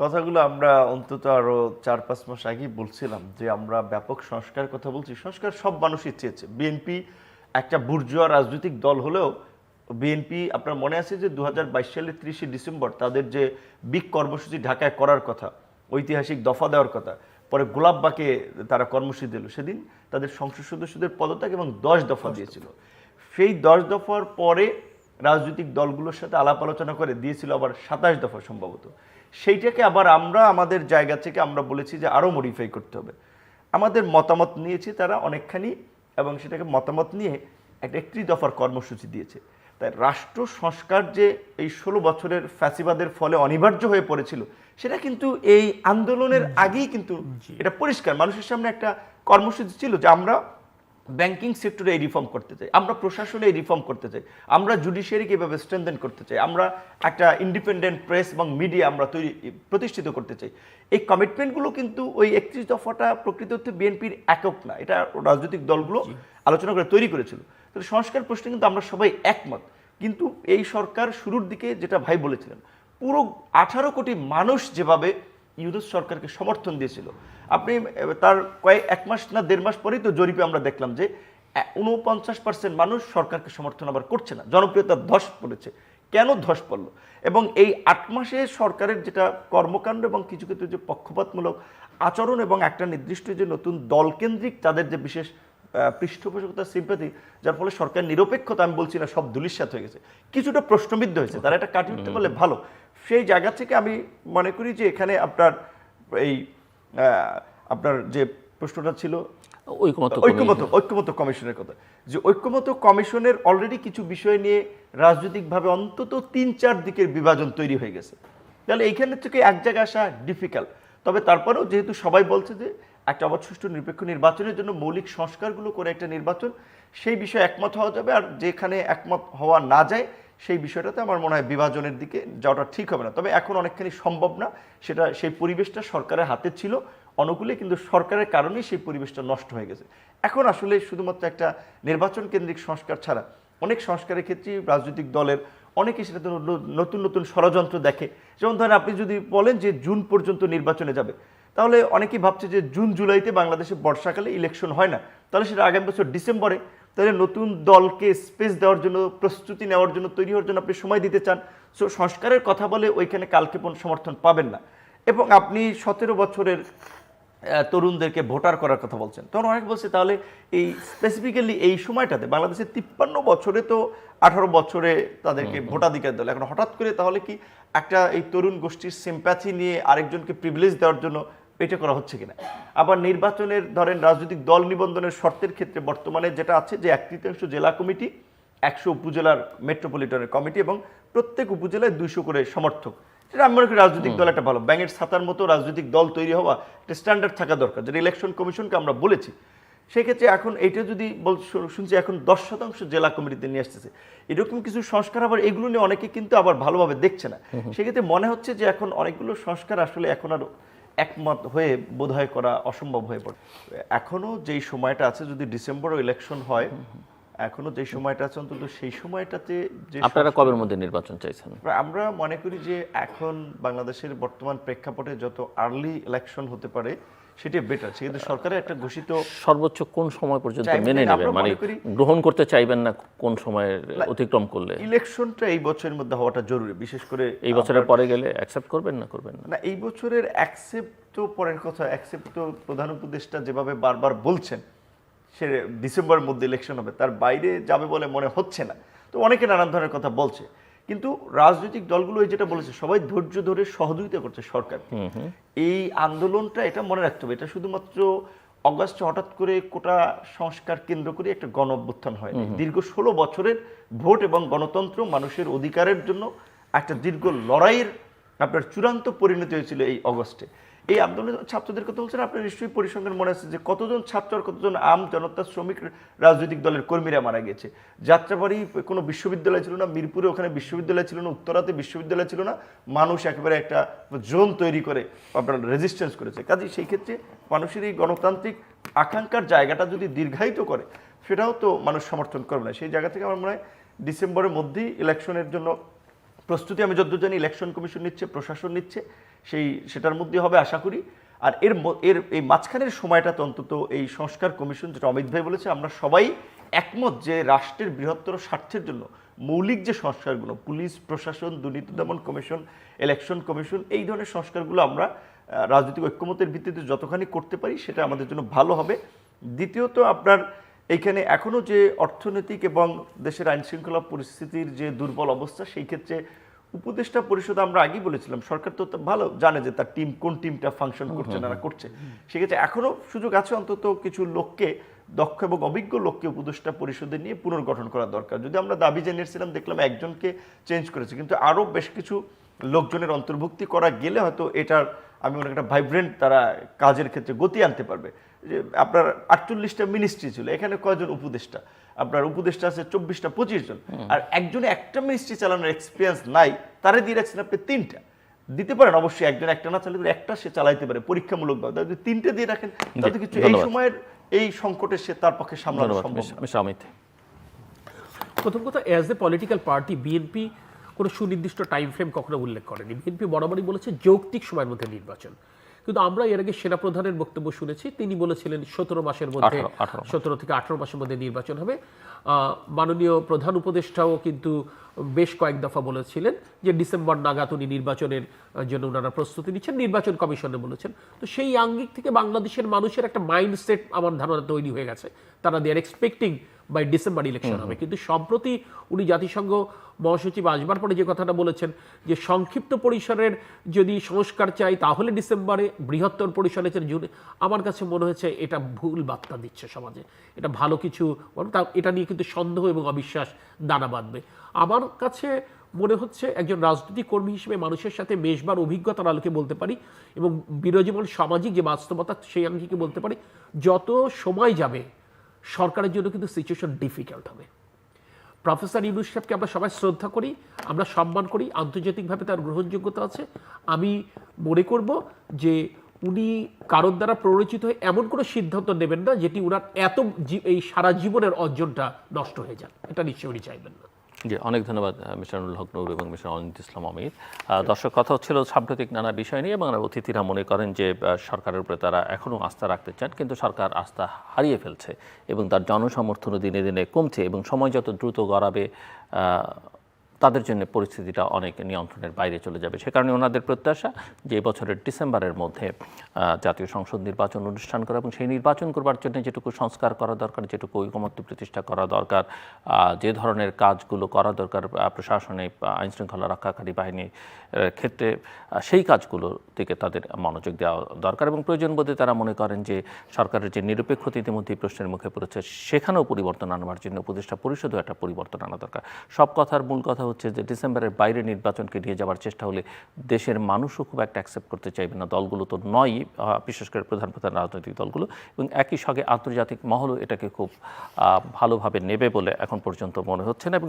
কথাগুলো আমরা অন্তত আরও চার পাঁচ মাস আগেই বলছিলাম যে আমরা ব্যাপক সংস্কার কথা বলছি। সংস্কার সব মানুষই চেয়েছে। বিএনপি একটা বুর্জুয়া রাজনৈতিক দল হলেও বিএনপি আপনার মনে আছে যে দু হাজার বাইশ সালের ত্রিশে ডিসেম্বর তাদের যে বিগ কর্মসূচি ঢাকায় করার কথা ঐতিহাসিক দফা দেওয়ার কথা পরে গোলাপবাকে তারা কর্মসূচি দিল সেদিন তাদের সংসদ সদস্যদের পদত্যাগ এবং দশ দফা দিয়েছিল। সেই দশ দফার পরে রাজনৈতিক দলগুলোর সাথে আলাপ আলোচনা করে দিয়েছিল আবার সাতাশ দফা সম্ভবত। সেইটাকে আবার আমরা আমাদের জায়গা থেকে আমরা বলেছি যে আরও মডিফাই করতে হবে। আমাদের মতামত নিয়েছে তারা অনেকখানি এবং সেটাকে মতামত নিয়ে একটা একত্রিশ দফার কর্মসূচি দিয়েছে। তাই রাষ্ট্র সংস্কার যে এই ষোলো বছরের ফ্যাসিবাদের ফলে অনিবার্য হয়ে পড়েছিল সেটা কিন্তু এই আন্দোলনের আগেই কিন্তু এটা পরিষ্কার। মানুষের সামনে একটা কর্মসূচি ছিল যে আমরা ব্যাংকিং সেক্টরে এই রিফর্ম করতে চাই। আমরা প্রশাসনে এই রিফর্ম করতে চাই। আমরা জুডিশিয়ারিকে এভাবে স্ট্রেনদেন করতে চাই। আমরা একটা ইন্ডিপেন্ডেন্ট প্রেস এবং মিডিয়া আমরা তৈরি প্রতিষ্ঠিত করতে চাই। এই কমিটমেন্টগুলো কিন্তু ওই একত্রিশ দফাটা প্রকৃত অর্থে বিএনপির একক না। এটা রাজনৈতিক দলগুলো আলোচনা করে তৈরি করেছিল। তাহলে সংস্কার প্রশ্নে কিন্তু আমরা সবাই একমত। কিন্তু এই সরকার শুরুর দিকে যেটা ভাই বলেছিলেন পুরো আঠারো কোটি মানুষ যেভাবে ইউনুস সরকারকে সমর্থন দিয়েছিল। আপনি তার কয়েক এক মাস না দেড় মাস পরেই তো জরিপে আমরা দেখলাম যে উনপঞ্চাশ পার্সেন্ট মানুষ সরকারকে সমর্থন আবার করছে না। জনপ্রিয়তা ধস পড়েছে। কেন ধস পড়ল? এবং এই আট মাসে সরকারের যেটা কর্মকাণ্ড এবং কিছু কিছু যে পক্ষপাতমূলক আচরণ এবং একটা নির্দিষ্ট যে নতুন দলকেন্দ্রিক তাদের যে বিশেষ পৃষ্ঠপোষকতা সিম্পাথি যার ফলে সরকার নিরপেক্ষতা আমি বলছি না সব দুলিশ্বাত হয়ে গেছে। কিছুটা প্রশ্নবিদ্ধ হয়েছে। তারা এটা কাটিয়ে উঠতে পারলে ভালো। সেই জায়গা থেকে আমি মনে করি যে এখানে আপনার এই আপনার যে প্রশ্নটা ছিল ঐকমত্য ঐক্যমত ঐক্যমত কমিশনের কথা। যে ঐক্যমত কমিশনের অলরেডি কিছু বিষয় নিয়ে রাজনৈতিকভাবে অন্তত তিন চার দিকের বিভাজন তৈরি হয়ে গেছে। তাহলে এইখানে থেকে এক জায়গায় আসা ডিফিকাল্ট তবে তারপরেও যেহেতু সবাই বলছে যে একটা অবাধ সুষ্ঠু নিরপেক্ষ নির্বাচনের জন্য মৌলিক সংস্কারগুলো করে একটা নির্বাচন সেই বিষয়ে একমত হওয়া যাবে। আর যেখানে একমত হওয়া না যায় সেই বিষয়টাতে আমার মনে হয় বিভাজনের দিকে যাওয়াটা ঠিক হবে না। তবে এখন অনেকখানি সম্ভব না। সেটা সেই পরিবেশটা সরকারের হাতে ছিল অনুকূলে, কিন্তু সরকারের কারণেই সেই পরিবেশটা নষ্ট হয়ে গেছে। এখন আসলে শুধুমাত্র একটা নির্বাচন কেন্দ্রিক সংস্কার ছাড়া অনেক সংস্কারের ক্ষেত্রে রাজনৈতিক দলের অনেকে সেটাতে নতুন নতুন ষড়যন্ত্র দেখে। যেমন ধরেন আপনি যদি বলেন যে জুন পর্যন্ত নির্বাচনে যাবে, তাহলে অনেকেই ভাবছে যে জুন, জুলাইতে বাংলাদেশে বর্ষাকালে ইলেকশন হয় না। তাহলে সেটা আগামী বছর ডিসেম্বরে তাহলে নতুন দলকে স্পেস দেওয়ার জন্য প্রস্তুতি নেওয়ার জন্য তৈরি হওয়ার জন্য আপনি সময় দিতে চান সো সংস্কারের কথা বলে ওইখানে কালক্ষেপণ সমর্থন পাবেন না। এবং আপনি সতেরো বছরের তরুণদেরকে ভোটার করার কথা বলছেন। তখন অনেক বলছে তাহলে এই স্পেসিফিক্যালি এই সময়টাতে বাংলাদেশের তিপ্পান্ন বছরে তো আঠারো বছরে তাদেরকে ভোটাধিকার দিল এখন হঠাৎ করে তাহলে কি একটা এই তরুণ গোষ্ঠীর সিম্প্যাথি নিয়ে আরেকজনকে প্রিভিলেজ দেওয়ার জন্য এটা করা হচ্ছে কিনা। আবার নির্বাচনের ধরেন রাজনৈতিক দল নিবন্ধনের শর্তের ক্ষেত্রে বর্তমানে যেটা আছে যে এক তৃতীয়াংশ জেলা কমিটি একশো উপজেলার মেট্রোপলিটনের কমিটি এবং প্রত্যেক উপজেলায় দুইশো করে সমর্থক। সেটা আমি মনে করি রাজনৈতিক দল একটা ভালো। ব্যাঙের ছাতার মতো রাজনৈতিক দল তৈরি হওয়া একটা স্ট্যান্ডার্ড থাকা দরকার। যেটা ইলেকশন কমিশনকে আমরা বলেছি। সেক্ষেত্রে এখন এটা যদি বল শুনছি এখন দশ শতাংশ জেলা কমিটিতে নিয়ে আসতেছে। এরকম কিছু সংস্কার আবার এগুলো নিয়ে অনেকে কিন্তু আবার ভালোভাবে দেখছে না। সেক্ষেত্রে মনে হচ্ছে যে এখন অনেকগুলো সংস্কার আসলে এখন আর একমত হয়ে বোধহয় করা অসম্ভব হয়ে পড়ে। এখনও যেই সময়টা আছে যদি ডিসেম্বরও ইলেকশন হয় এখনও যে সময়টা আছে অন্তত সেই সময়টাতে যে আপনারা কবের মধ্যে নির্বাচন চাইছেন? আমরা মনে করি যে এখন বাংলাদেশের বর্তমান প্রেক্ষাপটে যত আর্লি ইলেকশন হতে পারে সেটা বেটার সেক্ষেত্রে সরকারের একটা ঘোষিত সর্বোচ্চ কোন সময় পর্যন্ত মেনে নেবেন মানে গ্রহণ করতে চাইবেন না কোন সময়ের অতিক্রম করলে? ইলেকশনটা এই বছরের মধ্যে হওয়াটা জরুরি বিশেষ করে এই বছরের পরে গেলে অ্যাকসেপ্ট করবেন না করবেন না? না এই বছরের অ্যাকসেপ্ট তো পরের কথা অ্যাকসেপ্ট তো প্রধান উপদেষ্টা যেভাবে বারবার বলছেন সে ডিসেম্বরের মধ্যে ইলেকশন হবে তার বাইরে যাবে বলে মনে হচ্ছে না। তো অনেকে নানান ধরনের কথা বলছে। কিন্তু রাজনৈতিক দলগুলো যেটা বলেছে সবাই ধৈর্য ধরে সহযোগিতা করছে সরকার। এই আন্দোলনটা এটা মনে রাখতে হবে। এটা শুধুমাত্র অগাস্টে হঠাৎ করে কোটা সংস্কার কেন্দ্র করে একটা গণ অভ্যুত্থান হয় দীর্ঘ ষোলো বছরের ভোট এবং গণতন্ত্র মানুষের অধিকারের জন্য একটা দীর্ঘ লড়াইয়ের আপনার চূড়ান্ত পরিণতি হয়েছিল এই অগস্টে। এই আন্দোলনের ছাত্রদের কথা বলছেন আপনার নিশ্চয়ই পরিসংখ্যান মনে আছে যে কতজন ছাত্র কতজন আম জনতা শ্রমিক রাজনৈতিক দলের কর্মীরা মারা গেছে। যাত্রাবাড়ি কোনো বিশ্ববিদ্যালয় ছিল না, মিরপুরে ওখানে বিশ্ববিদ্যালয় ছিল না, উত্তরাতে বিশ্ববিদ্যালয় ছিল না, মানুষ একেবারে একটা জোন তৈরি করে আপনার রেজিস্ট্যান্স করেছে। কাজে সেই ক্ষেত্রে মানুষের এই গণতান্ত্রিক আকাঙ্ক্ষার জায়গাটা যদি দীর্ঘায়িত করে, সেটাও তো মানুষ সমর্থন করবে না। সেই জায়গা থেকে আমার মনে হয় ডিসেম্বরের মধ্যেই ইলেকশনের জন্য প্রস্তুতি আমি যদ্দূর জানি ইলেকশন কমিশন নিচ্ছে, প্রশাসন নিচ্ছে, সেই সেটার মধ্যে হবে আশা করি। আর এর এর এই মাঝখানের সময়টাতে অন্তত এই সংস্কার কমিশন যেটা অমিত ভাই বলেছে, আমরা সবাই একমত যে রাষ্ট্রের বৃহত্তর স্বার্থের জন্য মৌলিক যে সংস্কারগুলো, পুলিশ, প্রশাসন, দুর্নীতি দমন কমিশন ইলেকশন কমিশন এই ধরনের সংস্কারগুলো আমরা রাজনৈতিক ঐক্যমতের ভিত্তিতে যতখানি করতে পারি, সেটা আমাদের জন্য ভালো হবে। দ্বিতীয়ত আপনার এইখানে এখনও যে অর্থনৈতিক এবং দেশের আইন শৃঙ্খলা পরিস্থিতির যে দুর্বল অবস্থা সেই ক্ষেত্রে উপদেষ্টা পরিষদ আমরা আগেই বলেছিলাম সরকার তো ভালো জানে যে তার টিম কোন টিমটা ফাংশন করছে না করছে। সেক্ষেত্রে এখনও সুযোগ আছে অন্তত কিছু লোককে দক্ষ এবং অভিজ্ঞ লোককে উপদেষ্টা পরিষদে নিয়ে পুনর্গঠন করা দরকার। যদি আমরা দাবি জানিয়েছিলাম দেখলাম একজনকে চেঞ্জ করেছে কিন্তু আরও বেশ কিছু লোকজনের অন্তর্ভুক্তি করা গেলে হয়তো এটার আমি মনে একটা ভাইব্রেন্ট তারা কাজের ক্ষেত্রে গতি আনতে পারবে। যে আপনার আটচল্লিশটা মিনিস্ট্রি ছিল এখানে কয়জন উপদেষ্টা? আপনার উপদেষ্টা আছে চব্বিশটা পঁচিশ জন। আর একজনে একটা মিনিস্ট্রি চালানোর এক্সপিরিয়েন্স নাই তারে দিয়ে রাখছেন আপনি তিনটা। দিতে পারেন অবশ্যই একজন একটা না চালাতে পারে, একটা সে চালাইতে পারে পরীক্ষামূলকভাবে। যদি তিনটে দিয়ে রাখেন তাতে কিছু এই সময়ের এই সংকটে সে তার পক্ষে সামলানো সম্ভব প্রথম কথা as a political party BNP কোনো সুনির্দিষ্ট টাইম ফ্রেম কখনো উল্লেখ করেনি। বিএনপি বরাবরই বলেছে যৌক্তিক সময়ের মধ্যে নির্বাচন। কিন্তু আমরা এর আগে সেনাপ্রধানের বক্তব্য শুনেছি তিনি বলেছিলেন সতেরো মাসের মধ্যে 18 18 সতেরো থেকে আঠারো মাসের মধ্যে নির্বাচন হবে। মাননীয় প্রধান উপদেষ্টাও কিন্তু বেশ কয়েক দফা বলেছিলেন যে ডিসেম্বর নাগাদ উনি নির্বাচনের জন্য ওনারা প্রস্তুতি নিচ্ছেন নির্বাচন কমিশনে বলেছেন। তো সেই আঙ্গিক থেকে বাংলাদেশের মানুষের একটা মাইন্ডসেট আমার ধারণা তৈরি হয়ে গেছে। তারা they are expecting by December election হবে। কিন্তু সম্প্রতি উনি জাতিসংঘ মহাসচিব আসবার পরে যে কথাটা বলেছেন যে সংক্ষিপ্ত পরিসরের যদি সংস্কার চাই তাহলে ডিসেম্বরে বৃহত্তর পরিসরে জুনে। আমার কাছে মনে হয়েছে এটা ভুল বার্তা দিচ্ছে সমাজে। এটা ভালো কিছু এটা নিয়ে কিন্তু সন্দেহ এবং অবিশ্বাস দানা বাঁধবে। আমার কাছে মনে হচ্ছে একজন রাজনৈতিক কর্মী হিসেবে মানুষের সাথে মেশবার অভিজ্ঞতার আলোকে বলতে পারি এবং বিরোজীবন সামাজিক যে বাস্তবতা সেই আঙ্গিকে বলতে পারি যত সময় যাবে সরকারের জন্য কিন্তু সিচুয়েশন ডিফিকাল্ট হবে। প্রফেসর ইউনুস সাহেবকে আমরা সবাই শ্রদ্ধা করি, আমরা সম্মান করি, আন্তর্জাতিকভাবে তার গ্রহণযোগ্যতা আছে। আমি মনে করব যে উনি কারোর দ্বারা প্ররোচিত হয়ে এমন কোনো সিদ্ধান্ত নেবেন না, যেটি ওনার এত এই সারা জীবনের অর্জনটা নষ্ট হয়ে যান এটা নিশ্চয়ই উনি চাইবেন না। জি, অনেক ধন্যবাদ মিশানুল হক নূর এবং মিস্টার অনিত ইসলাম অমিত। দর্শক, কথা হচ্ছিল সাম্প্রতিক নানা বিষয় নিয়ে এবং অতিথিরা মনে করেন যে সরকারের উপরে তারা এখনও আস্থা রাখতে চান, কিন্তু সরকার আস্থা হারিয়ে ফেলছে এবং তার জনসমর্থনও দিনে দিনে কমছে এবং সময় যত দ্রুত গড়াবে তাদের জন্য পরিস্থিতিটা অনেক নিয়ন্ত্রণের বাইরে চলে যাবে। সে কারণে ওনাদের প্রত্যাশা যে বছরের ডিসেম্বরের মধ্যে জাতীয় সংসদ নির্বাচন অনুষ্ঠান করা এবং সেই নির্বাচন করবার জন্য যেটুকু সংস্কার করা দরকার, যেটুকু ঐকমত্য প্রতিষ্ঠা করা দরকার যে ধরনের কাজগুলো করা দরকার প্রশাসনে আইন শৃঙ্খলা রক্ষাকারী বাহিনীর ক্ষেত্রে সেই কাজগুলো থেকে তাদের মনোযোগ দেওয়া দরকার এবং প্রয়োজন বোধে তারা মনে করেন যে সরকারের যে নিরপেক্ষতা ইতিমধ্যেই প্রশ্নের মুখে পড়েছে, সেখানেও পরিবর্তন আনবার জন্য উপদেষ্টা পরিষদও একটা পরিবর্তন আনা দরকার। সব কথার মূল কথা হচ্ছে যে ডিসেম্বরের বাইরে নির্বাচনকে নিয়ে যাওয়ার চেষ্টা হলে দেশের মানুষও খুব একটা অ্যাকসেপ্ট করতে চাইবে না। দলগুলো তো নয় বিশেষ করে প্রধান প্রধান রাজনৈতিক দলগুলো। এবং একই সঙ্গে আন্তর্জাতিক মহলও এটাকে খুব ভালোভাবে নেবে বলে এখন পর্যন্ত মনে হচ্ছে না। এবং